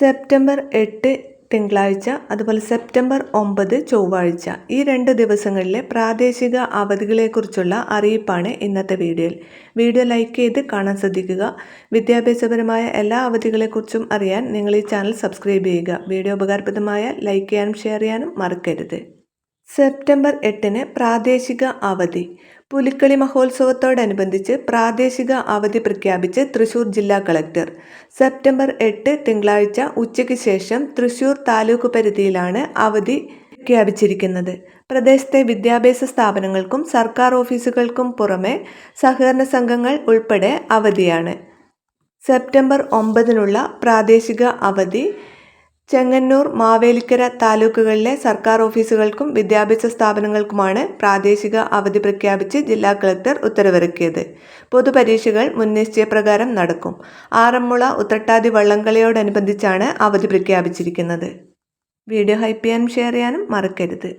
September എട്ട് തിങ്കളാഴ്ച അതുപോലെ സെപ്റ്റംബർ ഒമ്പത് ചൊവ്വാഴ്ച. ഈ രണ്ട് ദിവസങ്ങളിലെ പ്രാദേശിക അവധികളെക്കുറിച്ചുള്ള അറിയിപ്പാണ് ഇന്നത്തെ വീഡിയോയിൽ. വീഡിയോ ലൈക്ക് ചെയ്ത് കാണാൻ ശ്രദ്ധിക്കുക. വിദ്യാഭ്യാസപരമായ എല്ലാ അവധികളെക്കുറിച്ചും അറിയാൻ നിങ്ങൾ ഈ ചാനൽ സബ്സ്ക്രൈബ് ചെയ്യുക. വീഡിയോ ഉപകാരപ്രദമായ ലൈക്ക് ചെയ്യാനും ഷെയർ ചെയ്യാനും മറക്കരുത്. സെപ്റ്റംബർ എട്ടിന് പ്രാദേശിക അവധി. പുലിക്കളി മഹോത്സവത്തോടനുബന്ധിച്ച് പ്രാദേശിക അവധി പ്രഖ്യാപിച്ച് തൃശൂർ ജില്ലാ കളക്ടർ. സെപ്റ്റംബർ എട്ട് തിങ്കളാഴ്ച ഉച്ചയ്ക്ക് ശേഷം തൃശൂർ താലൂക്ക് പരിധിയിലാണ് അവധി പ്രഖ്യാപിച്ചിരിക്കുന്നത്. പ്രദേശത്തെ വിദ്യാഭ്യാസ സ്ഥാപനങ്ങൾക്കും സർക്കാർ ഓഫീസുകൾക്കും പുറമെ സഹകരണ സംഘങ്ങൾ ഉൾപ്പെടെ അവധിയാണ്. സെപ്റ്റംബർ ഒമ്പതിനുള്ള പ്രാദേശിക അവധി ചെങ്ങന്നൂർ മാവേലിക്കര താലൂക്കുകളിലെ സർക്കാർ ഓഫീസുകൾക്കും വിദ്യാഭ്യാസ സ്ഥാപനങ്ങൾക്കുമാണ് പ്രാദേശിക അവധി പ്രഖ്യാപിച്ച് ജില്ലാ കളക്ടർ ഉത്തരവിറക്കിയത്. പൊതുപരീക്ഷകൾ മുൻനിശ്ചയപ്രകാരം നടക്കും. ആറന്മുള ഉത്രട്ടാതി വള്ളംകളിയോടനുബന്ധിച്ചാണ് അവധി പ്രഖ്യാപിച്ചിരിക്കുന്നത്. വീഡിയോ ഹൈപ്പ് ചെയ്യാനും ഷെയർ ചെയ്യാനും മറക്കരുത്.